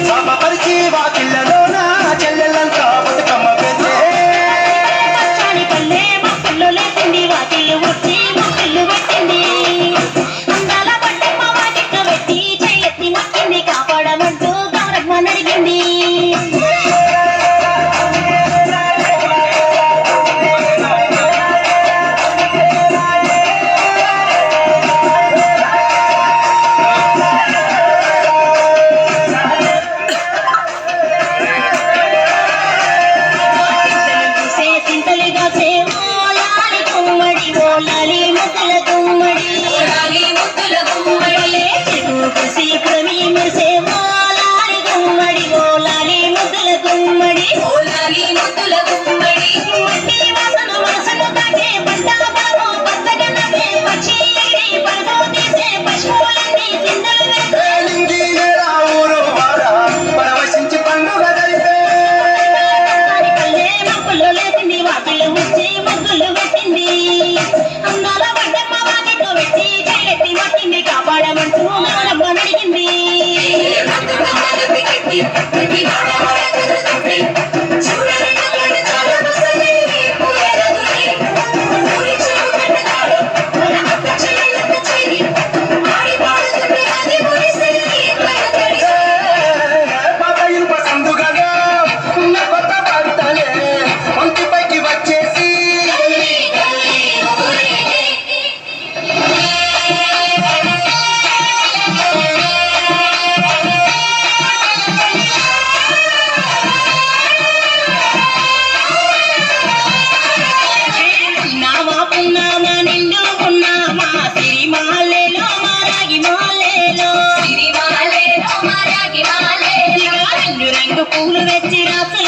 శాపపరిచి వాకిళ్ళను ఓలాలి ముద్దుల గుమ్మడి. రంగు పూలు వచ్చి రాసులు